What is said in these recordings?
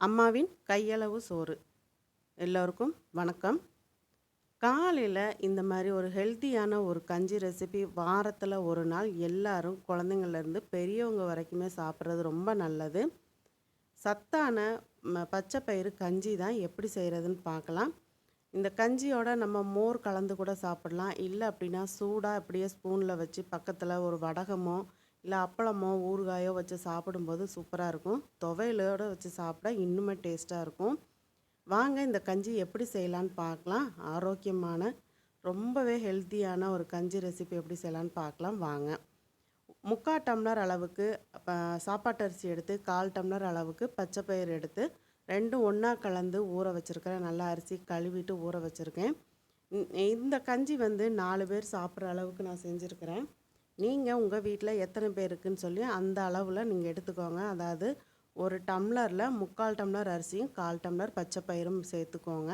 அம்மாவின் கையளவு சோறு. எல்லோருக்கும் வணக்கம். காலையில் இந்த மாதிரி ஒரு ஹெல்த்தியான ஒரு கஞ்சி ரெசிபி வாரத்தில் ஒரு நாள் எல்லாரும் குழந்தைங்கள்லேருந்து பெரியவங்க வரைக்குமே சாப்பிட்றது ரொம்ப நல்லது. சத்தான ம பச்சை பயிறு கஞ்சி தான் எப்படி செய்கிறதுன்னு பார்க்கலாம். இந்த கஞ்சியோட நம்ம மோர் கலந்து கூட சாப்பிடலாம். இல்லை அப்படின்னா சூடாக அப்படியே ஸ்பூனில் வச்சு பக்கத்தில் ஒரு வடகமோ இல்லை அப்பளமோ ஊறுகாயோ வச்சு சாப்பிடும்போது சூப்பராக இருக்கும். துவையலோடு வச்சு சாப்பிட இன்னுமே டேஸ்ட்டாக இருக்கும். வாங்க இந்த கஞ்சி எப்படி செய்யலான்னு பார்க்கலாம். ஆரோக்கியமான ரொம்பவே ஹெல்த்தியான ஒரு கஞ்சி ரெசிபி எப்படி செய்யலான்னு பார்க்கலாம். வாங்க. முக்கால் டம்ளர் அளவுக்கு சாப்பாட்டு அரிசி எடுத்து கால் டம்ளர் அளவுக்கு பச்சை பயிர் எடுத்து ரெண்டும் ஒன்றா கலந்து ஊற வச்சுருக்கிறேன். நல்லா அரிசி கழுவிட்டு ஊற வச்சுருக்கேன். இந்த கஞ்சி வந்து நாலு பேர் சாப்பிட்ற அளவுக்கு நான் செஞ்சுருக்கிறேன். நீங்கள் உங்கள் வீட்டில் எத்தனை பேருக்குன்னு சொல்லி அந்த அளவில் நீங்கள் எடுத்துக்கோங்க. அதாவது ஒரு டம்ளரில் முக்கால் டம்ளர் அரிசியும் கால் டம்ளர் பச்சை பயிரும் சேர்த்துக்கோங்க.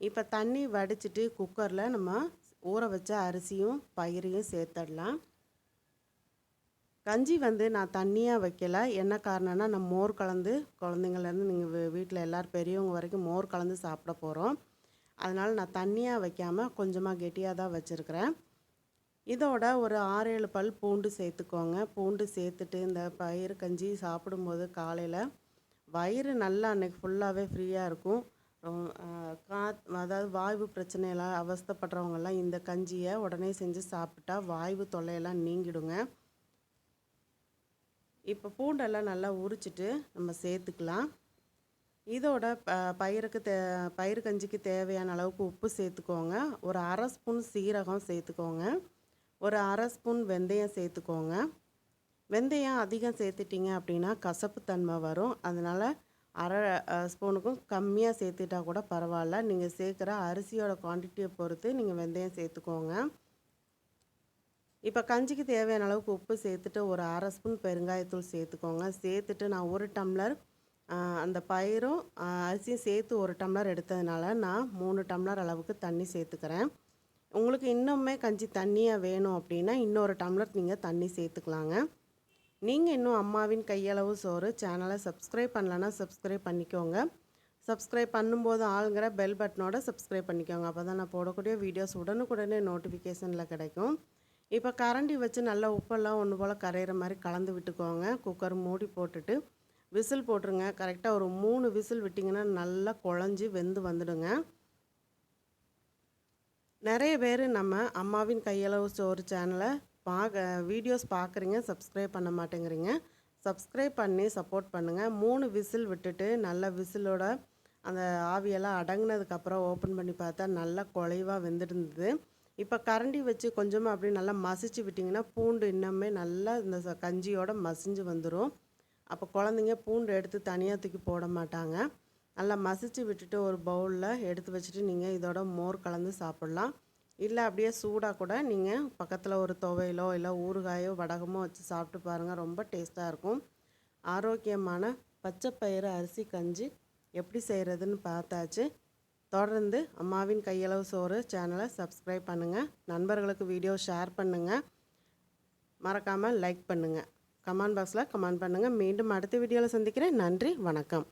இப்போ தண்ணி வடிச்சிட்டு குக்கரில் நம்ம ஊற வச்ச அரிசியும் பயிரையும் சேர்த்துடலாம் கஞ்சி வந்து நான் தண்ணியாக வைக்கல. என்ன காரணம்னா நான் மோர் கலந்து குழந்தைங்கள்லேருந்து நீங்கள் வீட்டில் எல்லோரும் பெரியவங்க வரைக்கும் மோர் கலந்து சாப்பிட போகிறோம் அதனால் நான் தண்ணியாக வைக்காமல் கொஞ்சமாக கெட்டியாக தான் வச்சுருக்கிறேன். இதோட ஒரு ஆறு ஏழு பல் பூண்டு சேர்த்துக்கோங்க. பூண்டு சேர்த்துட்டு இந்த பயிறு கஞ்சி சாப்பிடும்போது காலையில் வயிறு நல்லா அன்றைக்கி ஃபுல்லாகவே ஃப்ரீயாக இருக்கும். கா அதாவது வாய்வு பிரச்சனையெல்லாம் அவஸ்தப்படுறவங்கெல்லாம் இந்த கஞ்சியை உடனே செஞ்சு சாப்பிட்டா வாய்வு தொல்லையெல்லாம் நீங்கிடுங்க. இப்போ பூண்டெல்லாம் நல்லா உரிச்சிட்டு நம்ம சேர்த்துக்கலாம். இதோட ப பயிருக்கு தே பயிறு கஞ்சிக்கு தேவையான அளவுக்கு உப்பு சேர்த்துக்கோங்க. ஒரு அரை ஸ்பூன் சீரகம் சேர்த்துக்கோங்க. ஒரு அரை ஸ்பூன் வெந்தயம் சேர்த்துக்கோங்க. வெந்தயம் அதிகம் சேர்த்துட்டிங்க அப்படின்னா கசப்பு தன்மை வரும். அதனால் அரை ஸ்பூனுக்கும் கம்மியாக சேர்த்துட்டா கூட பரவாயில்ல. நீங்கள் சேர்க்குற அரிசியோட குவான்டிட்டியை பொறுத்து நீங்கள் வெந்தயம் சேர்த்துக்கோங்க. இப்போ கஞ்சிக்கு தேவையான அளவுக்கு உப்பு சேர்த்துட்டு ஒரு அரை ஸ்பூன் பெருங்காயத்தூள் சேர்த்துக்கோங்க. சேர்த்துட்டு நான் ஒரு டம்ளர் அந்த பயிரும் அரிசியும் சேர்த்து ஒரு டம்ளர் எடுத்ததுனால நான் மூணு டம்ளர் அளவுக்கு தண்ணி சேர்த்துக்கிறேன். உங்களுக்கு இன்னுமே கஞ்சி தண்ணியாக வேணும் அப்படின்னா இன்னொரு டம்ளர் நீங்கள் தண்ணி சேர்த்துக்கலாங்க. நீங்கள் இன்னும் அம்மாவின் கையளவு சோறு சேனலை சப்ஸ்கிரைப் பண்ணலன்னா சப்ஸ்கிரைப் பண்ணிக்கோங்க. சப்ஸ்கிரைப் பண்ணும்போது ஆளுங்கிற பெல் பட்டனோட சப்ஸ்கிரைப் பண்ணிக்கோங்க. அப்போ தான் நான் போடக்கூடிய வீடியோஸ் உடனுக்குடனே நோட்டிஃபிகேஷனில் கிடைக்கும். இப்போ கரண்டி வச்சு நல்லா உப்பெல்லாம் ஒன்று போல் கரையிற மாதிரி கலந்து விட்டுக்கோங்க. குக்கர் மூடி போட்டுட்டு விசில் போட்டுருங்க. கரெக்டாக ஒரு மூணு விசில் விட்டிங்கன்னா நல்லா குழஞ்சி வெந்து வந்துடுங்க. நிறைய பேர் நம்ம அம்மாவின் கையளவு ஸ்டோரி சேனலை பார்க்க வீடியோஸ் பார்க்குறீங்க சப்ஸ்கிரைப் பண்ண மாட்டேங்கிறீங்க. சப்ஸ்கிரைப் பண்ணி சப்போர்ட் பண்ணுங்கள் மூணு விசில் விட்டுட்டு நல்ல விசிலோட அந்த ஆவியெல்லாம் அடங்கினதுக்கப்புறம் ஓப்பன் பண்ணி பார்த்தா நல்லா குலைவாக வெந்துருந்தது. இப்போ கரண்டி வச்சு கொஞ்சமாக அப்படி நல்லா மசிச்சு விட்டிங்கன்னா பூண்டு இன்னுமே நல்லா இந்த கஞ்சியோட மசிஞ்சு வந்துடும் அப்போ குழந்தைங்க பூண்டு எடுத்து தனியாக தூக்கி போட மாட்டாங்க. நல்லா மசிச்சு விட்டுட்டு ஒரு பவுலில் எடுத்து வச்சுட்டு நீங்கள் இதோட மோர் கலந்து சாப்பிட்லாம். இல்லை அப்படியே சூடாக கூட நீங்கள் பக்கத்தில் ஒரு துவையலோ இல்லை ஊறுகாயோ வடகமோ வச்சு சாப்பிட்டு பாருங்கள் ரொம்ப டேஸ்ட்டாக இருக்கும். ஆரோக்கியமான பச்சை பயிறு அரிசி கஞ்சி எப்படி செய்கிறதுன்னு பார்த்தாச்சு. தொடர்ந்து அம்மாவின் கையளவு சோறு சேனலை சப்ஸ்கிரைப் பண்ணுங்கள் நண்பர்களுக்கு வீடியோ ஷேர் பண்ணுங்கள் மறக்காமல் லைக் பண்ணுங்கள் கமெண்ட் பாக்ஸில் கமெண்ட் பண்ணுங்கள் மீண்டும் அடுத்த வீடியோவில் சந்திக்கிறேன். நன்றி வணக்கம்.